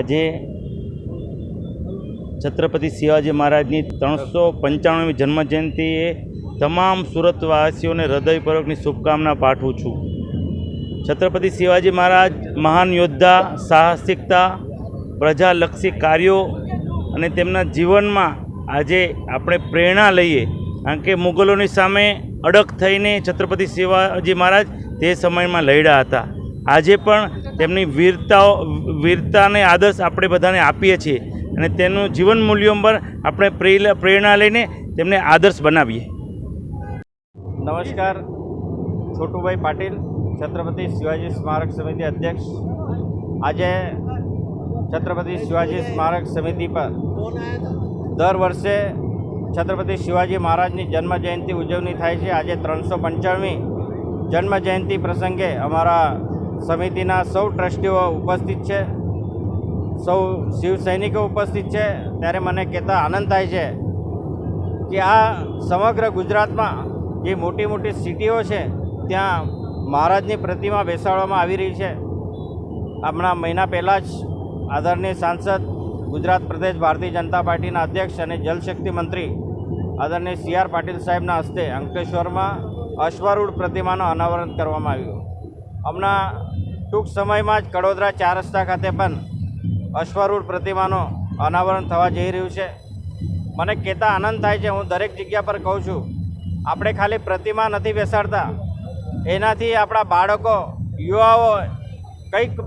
આજે છત્રપતિ શિવાજી મહારાજની ત્રણસો પંચાણુંમી જન્મજયંતિએ તમામ સુરતવાસીઓને હૃદયપૂર્વકની શુભકામના પાઠવું છું. છત્રપતિ શિવાજી મહારાજ મહાન યોદ્ધા, સાહસિકતા, પ્રજાલક્ષી કાર્યો અને તેમના જીવનમાં આજે આપણે પ્રેરણા લઈએ. કારણ કે મુગલોની સામે અડગ થઈને છત્રપતિ શિવાજી મહારાજ તે સમયમાં લડ્યા હતા. આજે પણ તેમની વીરતાઓ, વીરતાને આદર્શ આપણે બધાને આપીએ છીએ અને તેનું જીવન મૂલ્યો પર આપણે પ્રેર- પ્રેરણા લઈને તેમને આદર્શ બનાવીએ. નમસ્કાર, છોટુભાઈ પાટીલ, છત્રપતિ શિવાજી સ્મારક સમિતિ અધ્યક્ષ. આજે છત્રપતિ શિવાજી સ્મારક સમિતિ પર દર વર્ષે છત્રપતિ શિવાજી મહારાજની જન્મ જયંતિ ઉજવણી થાય છે. આજે ત્રણસો પંચાણમી જન્મ જયંતિ પ્રસંગે અમારા સમિતિના સૌ ટ્રસ્ટીઓ ઉપસ્થિત છે. સૌ શિવ સૈનિકો ઉપસ્થિત છે. ત્યારે મને કહેતા આનંદ થાય છે કે આ સમગ્ર ગુજરાતમાં જે મોટી મોટી સિટીઓ છે, ત્યાં મહારાજની પ્રતિમા બેસાડવામાં આવી રહી છે. હમણાં મહિના પહેલાં જ આદરણીય સાંસદ ગુજરાત પ્રદેશ ભારતીય જનતા પાર્ટીના અધ્યક્ષ અને જલશક્તિ મંત્રી આદરણીય સી આર પાટીલ સાહેબના હસ્તે અંકલેશ્વરમાં અશ્વારૂઢ પ્રતિમાનું અનાવરણ કરવામાં આવ્યું. હમણાં ટૂંક સમયમાં જ કડોદરા ચાર રસ્તા ખાતે પણ અશ્વારૂઢ પ્રતિમાનું અનાવરણ થવા જઈ રહ્યું છે. મને કહેતા આનંદ થાય છે, હું દરેક જગ્યા પર કહું છું, આપણે ખાલી પ્રતિમા નથી બેસાડતા. એનાથી આપણા બાળકો, યુવાઓ કંઈક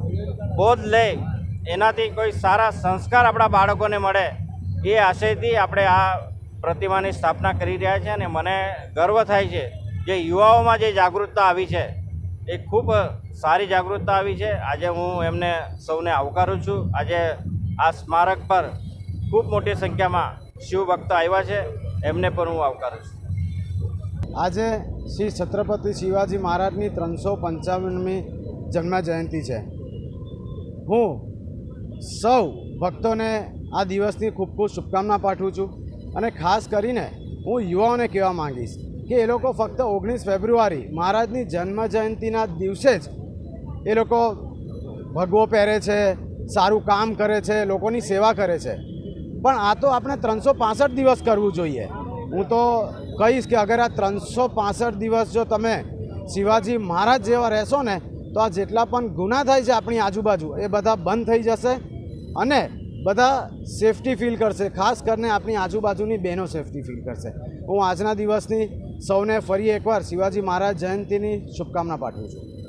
બોધ લે, એનાથી કોઈ સારા સંસ્કાર આપણા બાળકોને મળે, એ આશયથી આપણે આ પ્રતિમાની સ્થાપના કરી રહ્યા છીએ અને મને ગર્વ થાય છે, જે યુવાઓમાં જે જાગૃતતા આવી છે. એ ખૂબ સારી જાગૃતતા આવી છે. આજે હું એમને સૌને આવકારું છું. આજે આ સ્મારક પર ખૂબ મોટી સંખ્યામાં શિવભક્તો આવ્યા છે. એમને પણ હું આવકારું છું. આજે શ્રી છત્રપતિ શિવાજી મહારાજની ત્રણસો પંચાવનમી જન્મ જયંતિ છે. હું સૌ ભક્તોને આ દિવસની ખૂબ ખૂબ શુભકામના પાઠવું છું અને ખાસ કરીને હું યુવાઓને કહેવા માંગીશ. કે એ લોકો ફક્ત ઓગણીસ ફેબ્રુઆરી મહારાજની જન્મ જયંતિના દિવસે જ એ લોકો ભગવો પહેરે છે, સારું કામ કરે છે, લોકોની સેવા કરે છે. પણ આ તો આપણે ત્રણસો પાસઠ દિવસ કરવું જોઈએ. હું તો કહીશ કે અગર આ ત્રણસો પાસઠ દિવસ જો તમે શિવાજી મહારાજ જેવા રહેશો ને, તો આ જેટલા પણ ગુના થાય છે આપણી આજુબાજુ, એ બધા બંધ થઈ જશે અને બધા સેફટી ફીલ કરશે. ખાસ કરીને આપણી આજુબાજુની બહેનો સેફટી ફીલ કરશે. હું આજના દિવસની સૌને ફરી એકવાર શિવાજી મહારાજ જયંતિની શુભકામના પાઠવું છું.